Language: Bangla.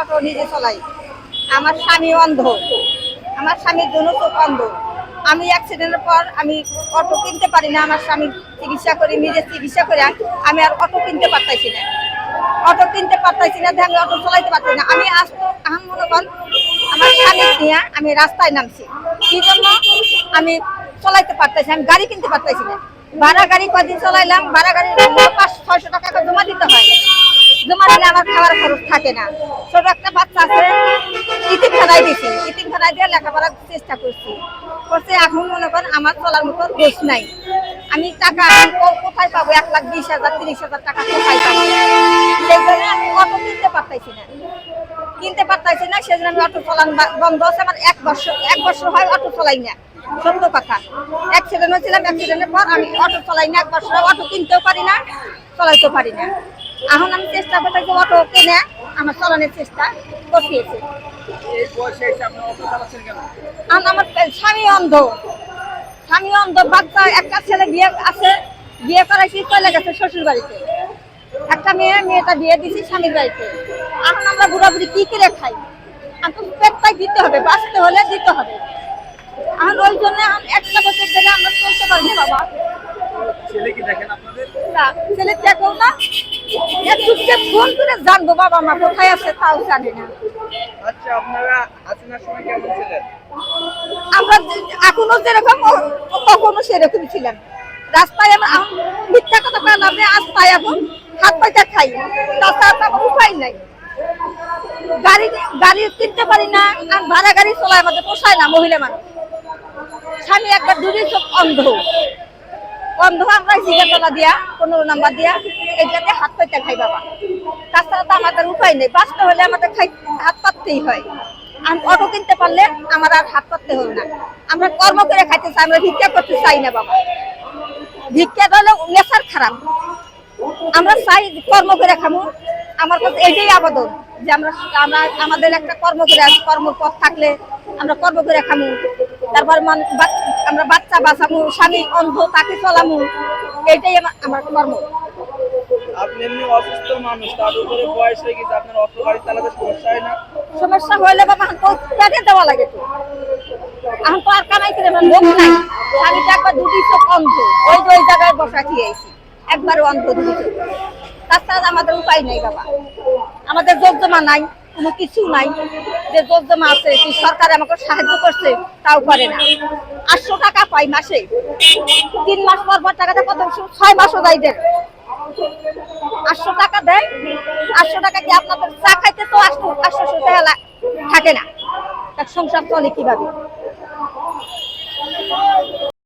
অটো নিজে চলাই। আমার স্বামী অন্ধ। আমার স্বামীর জন্য চোখ অন্ধ। আমি অ্যাক্সিডেন্টের পর আমি অটো কিনতে পারি না, আমার স্বামী চিকিৎসা করি, নিজে চিকিৎসা করে আমি আর অটো কিনতে পারতাইছি না। অটো কিনতে পারতাইছি না আমি অটো চলাইতে পারছি না। আমি আজ আম মনে কর, আমার স্বামী নিয়ে আমি রাস্তায় নামছি। কি জন্য? আমি চলাইতে পারতাইছি আমি গাড়ি কিনতে পারতাইছি না। ভাড়া গাড়ি কদিন চলাইলাম ভাড়া গাড়ি পাঁচ, ছয়শো টাকা জমা দিতে হয়। জমা দিলে আমার খাবার খরচ থাকে না। ছোট একটা বাচ্চা আছে, ইতিম খানায় দিছি। ইতিম খানায় দিয়ে লেখাপড়ার চেষ্টা করছি। করছে, এখন মনে করেন আমার চলার মতো দোষ নাই। আমি টাকা কোথায় পাবো? এক লাখ বিশ হাজার, তিরিশ হাজার টাকা কোথায় পাবো? সেই জন্য আমি অটো কিনতে পারতাইছি না। কিনতে পারতাইছি না সেজন্য আমি অটো চালান বন্ধ আছে। আমার এক বছর এক বছর হয় অটো চলাই না। সত্য কথা। অ্যাক্সিডেন্ট হয়েছিলাম অ্যাক্সিডেন্টের পর আমি অটো চলাই না এক বছর অটো কিনতেও পারি না চালাইতেও পারি না। এখন আমি চেষ্টা করতেছি অটো কিনে আমার চলানোর চেষ্টা করতেছি আমার স্বামী অন্ধ। স্বামী অন্ধ বাচ্চা একটা ছেলে বিয়ে আছে বিয়ে করাইছি চলে গেছে শ্বশুর বাড়িতে। একটা মেয়ে মেয়েটা বিয়ে দিছি স্বামীর বাড়িতে। এখন আমরা ঘোরাঘুরি কি করে খাই? আমি পেটটাই দিতে হবে বাঁচতে হলে দিতে হবে। এখন ওই জন্য একটা বছর ধরে আমরা চলতে পারি না বাবা। ছেলে কি দেখেন আপনাদের? না, ছেলে দেখো না। একটু ফোন করে জানব বাবা মা কোথায় আছে তাও জানি না। আচ্ছা আপনারা হাসিনার সময় কেমন ছিলেন? আমরা এখনও যেরকম তখনও সেরকমই ছিলাম। রাস্তায় আমরা আম- মিথ্যা কথা বললাম যে রাস্তায় এখন হাত পাইটা খাই। তাছাড়া আমার উপায় নাই। গাড়ি গাড়ি কিনতে পারি না আর ভাড়া গাড়ি চলায় আমাদের পোষায় না মহিলা মানুষ। একবার দুটি চোখ অন্ধ। অন্ধ আমরা জিগাতলা দিয়া, পনেরো নাম্বার দিয়া, এইটাতে হাত পাইতে খাই বাবা। তাছাড়া তো আমাদের উপায় নেই, বাঁচতে হলে আমাদের খাই, হাত পাততেই হয়। আর অটো কিনতে পারলে আমার আর হাত পাততে হবে না। আমরা কর্ম করে খাইতে চাই আমরা ভিক্ষা করতে চাই না বাবা। ভিক্ষা হলে নেশার খারাপ। আমরা চাই কর্ম করে খামু। আমার কাছে এটাই আবেদন যে আমরা আমরা আমাদের একটা কর্ম করে কর্মপথ থাকলে আমরা কর্ম করে খামু। তারপর আমরা বাচ্চা বাঁচামু স্বামী অন্ধ তাকে চলামু এটাই আমার কর্ম। আপনি এমনি অসুস্থ মানুষ তার উপরে বয়স হয়ে গেছে আপনার অটো গাড়ি চালাতে সমস্যা হয় না? সমস্যা হইলে বাবা তো পেটে দেওয়া লাগে তো। এখন তো আর কামাই করে আমার লোক নাই। স্বামীটা একবার দুটি চোখ অন্ধ। ওই যে ওই জায়গায় বসা খেয়েছি একবারে অন্ধ দুটি চোখ। তাছাড়া আমাদের উপায় নেই বাবা। আমাদের যোগ্যমা নাই কোনো কিছু নাই। যে যোগ্যমা আছে সরকার আমাকে সাহায্য করছে তাও করে না। আটশো টাকা পাই মাসে। তিন মাস পর পর টাকা দেয় কত? ছয় মাসও যাই দেন। আটশো টাকা দেয় আটশো টাকা কি আপনাদের চা খাইতে তো আটশো আটশো টাকা থাকে না। সংসার চলে কীভাবে?